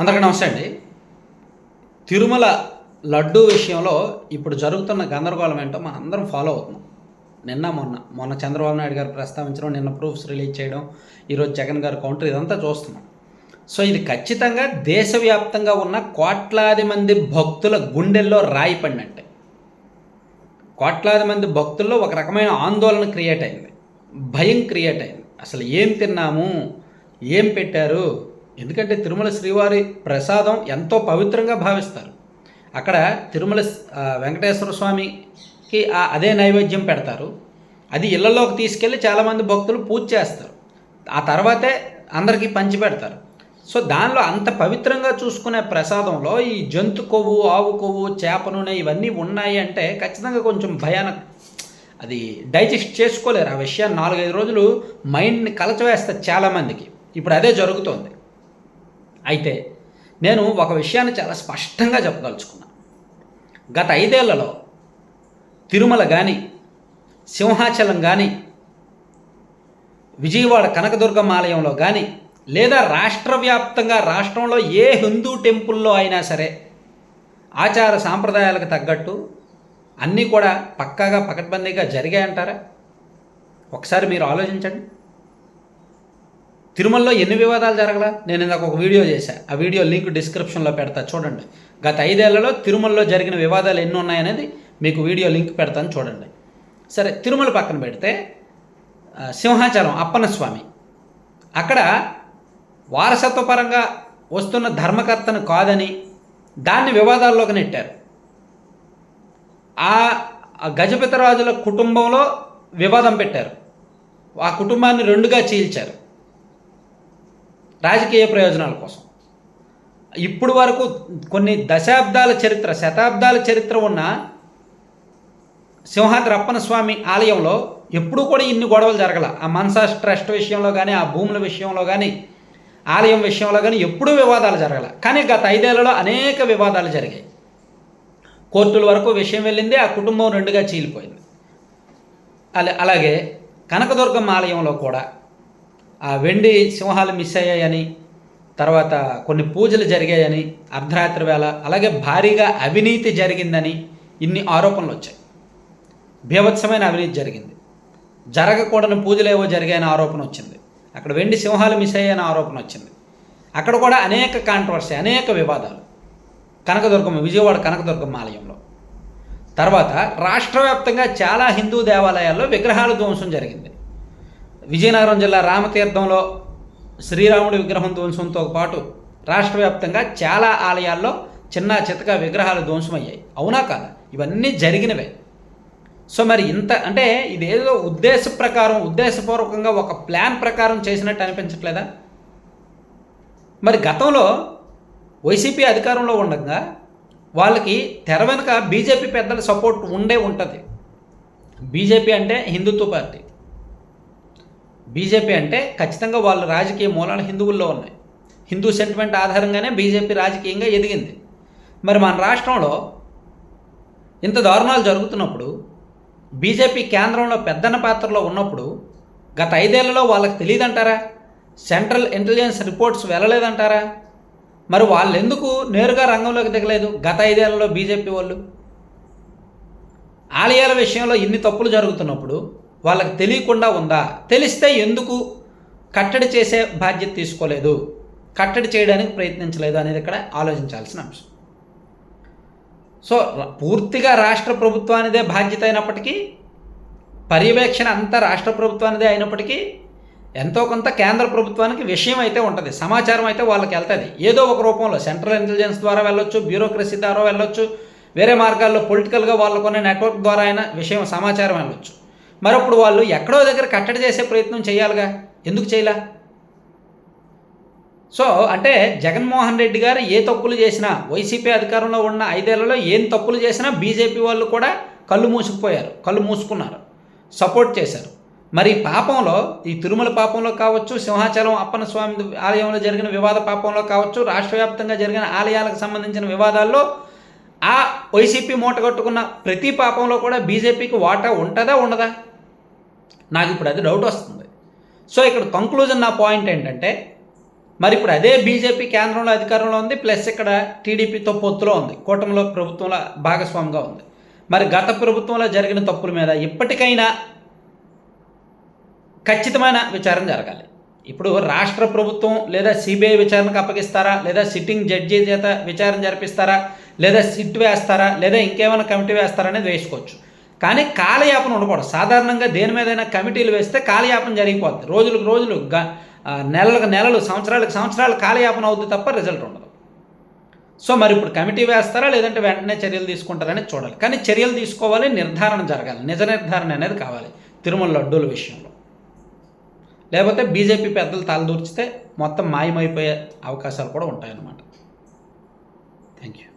అందరికీ నమస్తే అండి. తిరుమల లడ్డు విషయంలో ఇప్పుడు జరుగుతున్న గందరగోళం ఏంటో మనం అందరం ఫాలో అవుతున్నాం. నిన్న మొన్న మొన్న చంద్రబాబు నాయుడు గారు ప్రస్తావించడం నిన్న ప్రూఫ్స్ రిలీజ్ చేయడం ఈరోజు జగన్ గారు కౌంటర్ ఇదంతా చూస్తున్నాం. సో ఇది ఖచ్చితంగా దేశవ్యాప్తంగా ఉన్న కోట్లాది మంది భక్తుల గుండెల్లో రాయి పడినట్టే. కోట్లాది మంది భక్తుల్లో ఒక రకమైన ఆందోళన క్రియేట్ అయింది. భయం క్రియేట్ అయింది. అసలు ఏం తిన్నాము? ఏం పెట్టారు? ఎందుకంటే తిరుమల శ్రీవారి ప్రసాదం ఎంతో పవిత్రంగా భావిస్తారు. అక్కడ తిరుమల వెంకటేశ్వర స్వామికి అదే నైవేద్యం పెడతారు. అది ఇళ్ళలోకి తీసుకెళ్ళి చాలామంది భక్తులు పూజ చేస్తారు. ఆ తర్వాతే అందరికీ పంచి పెడతారు. సో దానిలో అంత పవిత్రంగా చూసుకునే ప్రసాదంలో ఈ జంతు కొవ్వు ఆవు కొవ్వు చేప నూనె ఇవన్నీ ఉన్నాయి అంటే ఖచ్చితంగా కొంచెం భయానక అది డైజెస్ట్ చేసుకోలేరు. ఆ విషయాన్ని నాలుగైదు రోజులు మైండ్ని కలచవేస్తారు చాలామందికి. ఇప్పుడు అదే జరుగుతోంది. అయితే నేను ఒక విషయాన్ని చాలా స్పష్టంగా చెప్పదలుచుకున్నా. గత ఐదేళ్ళలో తిరుమల కానీ సింహాచలం కానీ విజయవాడ కనకదుర్గమ్మ ఆలయంలో కానీ లేదా రాష్ట్ర వ్యాప్తంగా రాష్ట్రంలో ఏ హిందూ టెంపుల్లో అయినా సరే ఆచార సాంప్రదాయాలకు తగ్గట్టు అన్నీ కూడా పక్కాగా పకడ్బందీగా జరిగాయంటారా? ఒకసారి మీరు ఆలోచించండి. తిరుమలలో ఎన్ని వివాదాలు జరగలా? నేను ఇందాక ఒక వీడియో చేశాను ఆ వీడియో లింక్ డిస్క్రిప్షన్లో పెడతా చూడండి. గత ఐదేళ్ళలో తిరుమలలో జరిగిన వివాదాలు ఎన్ని ఉన్నాయనేది మీకు వీడియో లింక్ పెడతాను చూడండి. సరే తిరుమల పక్కన పెడితే సింహాచలం అప్పన్నస్వామి. అక్కడ వారసత్వపరంగా వస్తున్న ధర్మకర్తను కాదని దాన్ని వివాదాల్లోకి నెట్టారు. ఆ ఆ గజపతిరాజుల కుటుంబంలో వివాదం పెట్టారు. ఆ కుటుంబాన్ని రెండుగా చీల్చారు. రాజకీయ ప్రయోజనాల కోసం. ఇప్పుడు వరకు కొన్ని దశాబ్దాల చరిత్ర శతాబ్దాల చరిత్ర ఉన్న సింహాద్రి అప్పనస్వామి ఆలయంలో ఎప్పుడూ కూడా ఇన్ని గొడవలు జరగల. ఆ మన్సాస్ ట్రస్ట్ విషయంలో కానీ ఆ భూముల విషయంలో కానీ ఆలయం విషయంలో కానీ ఎప్పుడూ వివాదాలు జరగల. కానీ గత ఐదేళ్ళలో అనేక వివాదాలు జరిగాయి. కోర్టుల వరకు విషయం వెళ్ళింది ఆ కుటుంబం రెండుగా చీలిపోయింది. అలా అలాగే కనకదుర్గమ్మ ఆలయంలో కూడా ఆ వెండి సింహాలు మిస్ అయ్యాయని తర్వాత కొన్ని పూజలు జరిగాయని అర్ధరాత్రి వేళ అలాగే భారీగా అవినీతి జరిగిందని ఇన్ని ఆరోపణలు వచ్చాయి. బీభత్సమైన అవినీతి జరిగింది. జరగకూడని పూజలు ఏవో జరిగాయని ఆరోపణ వచ్చింది. అక్కడ వెండి సింహాలు మిస్ అయ్యాయని ఆరోపణ వచ్చింది. అక్కడ కూడా అనేక కాంట్రవర్సీ అనేక వివాదాలు. కనకదుర్గమ్మ విజయవాడ కనకదుర్గమ్మ ఆలయంలో. తర్వాత రాష్ట్రవ్యాప్తంగా చాలా హిందూ దేవాలయాల్లో విగ్రహాల ధ్వంసం జరిగింది. విజయనగరం జిల్లా రామతీర్థంలో శ్రీరాముడి విగ్రహం ధ్వంసంతో పాటు రాష్ట్ర వ్యాప్తంగా చాలా ఆలయాల్లో చిన్న చితక విగ్రహాలు ధ్వంసమయ్యాయి. అవునా కాదా? ఇవన్నీ జరిగినవే. సో మరి ఇంత అంటే ఇదేదో ఉద్దేశ ప్రకారం ఉద్దేశపూర్వకంగా ఒక ప్లాన్ ప్రకారం చేసినట్టు అనిపించట్లేదా? మరి గతంలో వైసీపీ అధికారంలో ఉండగా వాళ్ళకి తెర వెనుక బీజేపీ పెద్దల సపోర్ట్ ఉండే ఉంటుంది. బీజేపీ అంటే హిందుత్వ పార్టీ. బీజేపీ అంటే ఖచ్చితంగా వాళ్ళ రాజకీయ మూలాలు హిందువుల్లో ఉన్నాయి. హిందూ సెంటిమెంట్ ఆధారంగానే బీజేపీ రాజకీయంగా ఎదిగింది. మరి మన రాష్ట్రంలో ఇంత దారుణాలు జరుగుతున్నప్పుడు బీజేపీ కేంద్రంలో పెద్దన్న పాత్రలో ఉన్నప్పుడు గత ఐదేళ్ళలో వాళ్ళకి తెలియదంటారా? సెంట్రల్ ఇంటెలిజెన్స్ రిపోర్ట్స్ వెళ్ళలేదంటారా? మరి వాళ్ళు ఎందుకు నేరుగా రంగంలోకి దిగలేదు గత ఐదేళ్ళలో బీజేపీ వాళ్ళు? ఆలయాల విషయంలో ఇన్ని తప్పులు జరుగుతున్నప్పుడు వాళ్ళకి తెలియకుండా ఉందా? తెలిస్తే ఎందుకు కట్టడి చేసే బాధ్యత తీసుకోలేదు? కట్టడి చేయడానికి ప్రయత్నించలేదు అనేది ఇక్కడ ఆలోచించాల్సిన అంశం. సో పూర్తిగా రాష్ట్ర ప్రభుత్వానిదే బాధ్యత అయినప్పటికీ పర్యవేక్షణ అంతా రాష్ట్ర ప్రభుత్వానిదే అయినప్పటికీ ఎంతో కొంత కేంద్ర ప్రభుత్వానికి విషయం అయితే ఉంటుంది సమాచారం అయితే వాళ్ళకి వెళ్తుంది. ఏదో ఒక రూపంలో సెంట్రల్ ఇంటెలిజెన్స్ ద్వారా వెళ్ళొచ్చు బ్యూరోక్రసీ ద్వారా వెళ్ళొచ్చు వేరే మార్గాల్లో పొలిటికల్గా వాళ్ళకున్న నెట్వర్క్ ద్వారా అయినా విషయం సమాచారం వెళ్ళొచ్చు. మరొప్పుడు వాళ్ళు ఎక్కడో దగ్గర కట్టడి చేసే ప్రయత్నం చేయాలిగా. ఎందుకు చేయలే? సో అంటే జగన్మోహన్ రెడ్డి గారు ఏ తప్పులు చేసినా వైసీపీ అధికారంలో ఉన్న ఐదేళ్ళలో ఏం తప్పులు చేసినా బీజేపీ వాళ్ళు కూడా కళ్ళు మూసుకుపోయారు కళ్ళు మూసుకున్నారు సపోర్ట్ చేశారు. మరి పాపంలో ఈ తిరుమల పాపంలో కావచ్చు సింహాచలం అప్పన్న స్వామి ఆలయంలో జరిగిన వివాద పాపంలో కావచ్చు రాష్ట్ర వ్యాప్తంగా జరిగిన ఆలయాలకు సంబంధించిన వివాదాల్లో ఆ వైసీపీ మూట కట్టుకున్న ప్రతి పాపంలో కూడా బీజేపీకి వాటా ఉంటుందా ఉండదా? నాకు ఇప్పుడు అది డౌట్ వస్తుంది. సో ఇక్కడ కంక్లూజన్ నా పాయింట్ ఏంటంటే మరి ఇప్పుడు అదే బీజేపీ కేంద్రంలో అధికారంలో ఉంది ప్లస్ ఇక్కడ టీడీపీతో పొత్తులో ఉంది కూటమిలో ప్రభుత్వంలో భాగస్వామిగా ఉంది. మరి గత ప్రభుత్వంలో జరిగిన తప్పుల మీద ఇప్పటికైనా ఖచ్చితమైన విచారం జరగాలి. ఇప్పుడు రాష్ట్ర ప్రభుత్వం లేదా సిబిఐ విచారణకు అప్పగిస్తారా? లేదా సిట్టింగ్ జడ్జి చేత విచారణ జరిపిస్తారా? లేదా సిట్ వేస్తారా? లేదా ఇంకేమైనా కమిటీ వేస్తారా అనేది వేసుకోవచ్చు. కానీ కాలయాపన ఉండకూడదు. సాధారణంగా దేని మీదైనా కమిటీలు వేస్తే కాలయాపన జరిగిపోద్ది. రోజులకు రోజులు గ నెలలకు నెలలు సంవత్సరాలకు సంవత్సరాలు కాలయాపన అవుద్ది తప్ప రిజల్ట్ ఉండదు. సో మరి ఇప్పుడు కమిటీ వేస్తారా? లేదంటే వెంటనే చర్యలు తీసుకుంటారనేది చూడాలి. కానీ చర్యలు తీసుకోవాలి నిర్ధారణ జరగాలి. నిజ నిర్ధారణ అనేది కావాలి. తిరుమల లడ్డూల విషయంలో. లేకపోతే బీజేపీ పెద్దలు తలదూర్చితే మొత్తం మాయమైపోయే అవకాశాలు కూడా ఉంటాయన్నమాట. Thank you